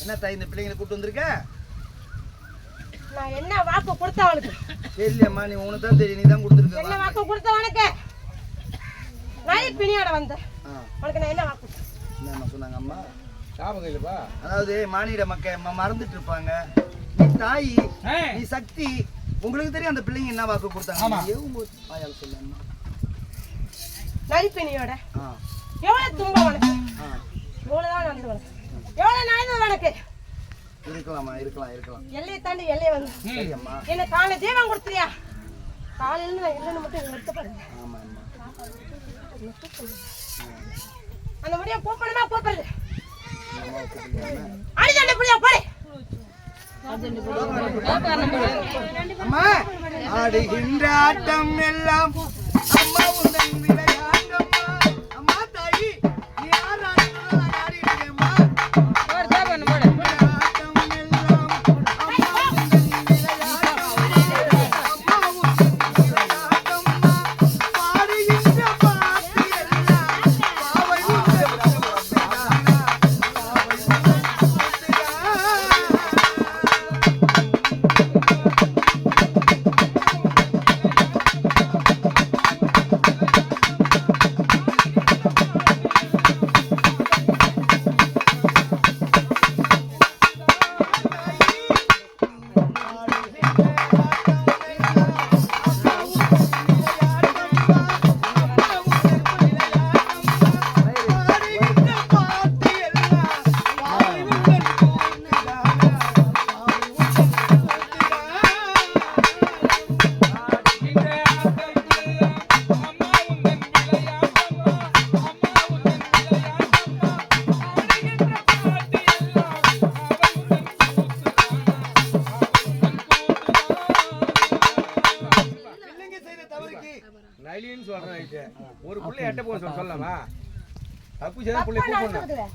என்ன தாய் இந்த பிள்ளைங்களை கூட்டு வந்திருக்க நான் என்ன வாக்கு கொடுத்த அவனுக்கு தெரியலையம்மா நீ உனக்கு தான் தெரியும் நீ தான் என்ன கொடுத்துருக்க வாக்கு கொடுத்த உனக்கு? நான் பிணியோட வந்தேன். உனக்கு நான் என்ன வாக்கு என்னம்மா சொன்னாங்க அம்மா? ஞாபகம் இல்லப்பா. அதாவது மானிட மக்க ம- மறந்துட்டு இருப்பாங்க நீ தாய் நீ சக்தி உங்களுக்கு தெரியும் அந்த பிள்ளைங்க என்ன வாக்கு கொடுத்தாங்க? வாயால சொல்லு அம்மா. நரிப்பிணியோட ஆ. எவ்வளவு துன்பம் உனக்கு? இவ்வளவுதான் நடந்து உனக்கு? எவ்வளவு நடந்தது உனக்கு? இருக்கலாமா? இருக்கலாம் இருக்கலாம். எல்லையை தாண்டி எல்லையை வந்து. சரி அம்மா என்ன காலை தீபம் கொடுத்துறியா காலையில நான் இல்லைன்னு மட்டும் வருத்தப்படுறேன் ஆமா அம்மா அந்த முடிய கூப்பிடுமா கூப்பிடுது ஆடுகின்ற ஆட்டம் எல்லாம் அம்மா உந்தன் நலின்னு சொல்றேன். ஒரு புள்ளை எட்ட போக சொல்ல சொல்லலாமா தப்பு செய்த புள்ளை கூப்பிடணும்